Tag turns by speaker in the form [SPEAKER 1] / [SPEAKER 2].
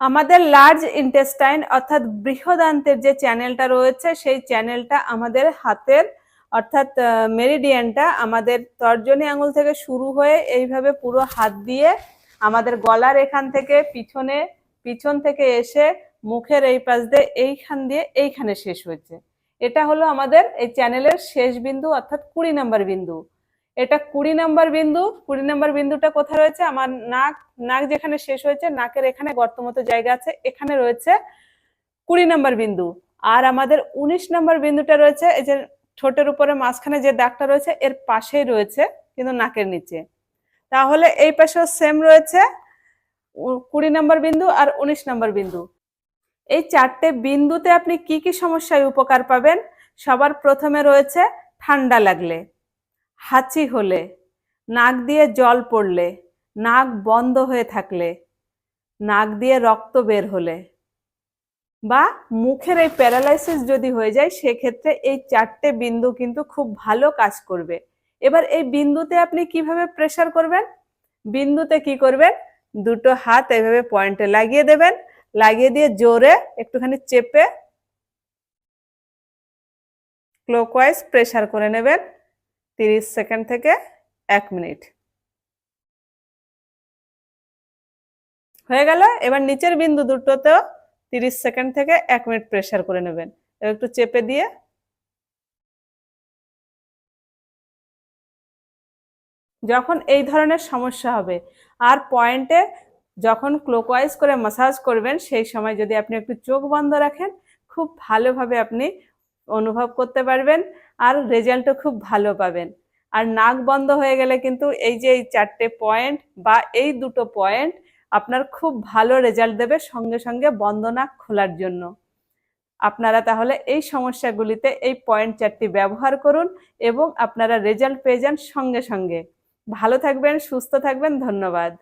[SPEAKER 1] আমাদের large intestine অর্থাৎ বৃহদান্তের যে চ্যানেলটা রয়েছে, সেই চ্যানেলটা আমাদের হাতের অর্থাৎ মেরিডিয়ানটা আমাদের তর্জনী আঙুল থেকে শুরু হয়ে এইভাবে পুরো হাত দিয়ে আমাদের গলার এখান থেকে পিছনে, পিছন থেকে এসে মুখের এই পাশ দিয়ে এইখান দিয়ে এইখানে শেষ হয়েছে। এটা হলো আমাদের এই চ্যানেলের শেষ বিন্দু অর্থাৎ কুড়ি নাম্বার বিন্দু। এটা কুড়ি নাম্বার বিন্দু। কুড়ি নাম্বার বিন্দুটা কোথায় রয়েছে? আমার নাক নাক যেখানে শেষ হয়েছে, নাকের এখানে গর্ত মতো জায়গা আছে, এখানে রয়েছে কুড়ি নাম্বার বিন্দু। আর আমাদের উনিশ নাম্বার বিন্দুটা রয়েছে, এই যে ঠোঁটের উপরে মাঝখানে যে দাগটা রয়েছে, এর পাশেই রয়েছে, কিন্তু নাকের নিচে। তাহলে এই পাশেও সেম রয়েছে কুড়ি নাম্বার বিন্দু আর উনিশ নাম্বার বিন্দু। এই চারটে বিন্দুতে আপনি কি কি সমস্যায় উপকার পাবেন? সবার প্রথমে রয়েছে ঠান্ডা লাগলে। হাঁচি হলে, নাক দিয়ে জল পড়লে, নাক বন্ধ হয়ে থাকলে, নাক দিয়ে রক্ত বের হলে। বা মুখের এই প্যারালাইসিস যদি হয়ে যায়, সেক্ষেত্রে এই চারটে বিন্দু কিন্তু খুব ভালো কাজ করবে। এবার এই বিন্দুতে আপনি কীভাবে প্রেশার করবেন? বিন্দুতে কি করবেন? দুটো হাত এভাবে পয়েন্টে লাগিয়ে দেবেন, লাগিয়ে দিয়ে জোরে একটুখানি চেপে ক্লোকওয়াইজ প্রেশার করে নেবেন। তিরিশ সেকেন্ড থেকে এক মিনিট। হয়ে গেল, এবার নিচের বিন্দু দুটোতেও তিরিশ সেকেন্ড থেকে এক মিনিট প্রেসার করে নেবেন। এবার একটু চেপে দিয়ে যখন এই ধরনের সমস্যা হবে, আর পয়েন্টে যখন ক্লোকওয়াইজ করে মাসাজ করবেন, সেই সময় যদি আপনি একটু চোখ বন্ধ রাখেন, খুব ভালোভাবে আপনি অনুভব করতে পারবেন আর রেজাল্টও খুব ভালো পাবেন। আর নাক বন্ধ হয়ে গেলে কিন্তু এই যে এই চারটে পয়েন্ট বা এই দুটো পয়েন্ট আপনার খুব ভালো রেজাল্ট দেবে সঙ্গে সঙ্গে বন্ধ নাক খোলার জন্য। আপনারা তাহলে এই সমস্যাগুলিতে এই পয়েন্ট চারটি ব্যবহার করুন এবং আপনারা রেজাল্ট পেয়ে যান সঙ্গে সঙ্গে। ভালো থাকবেন, সুস্থ থাকবেন, ধন্যবাদ।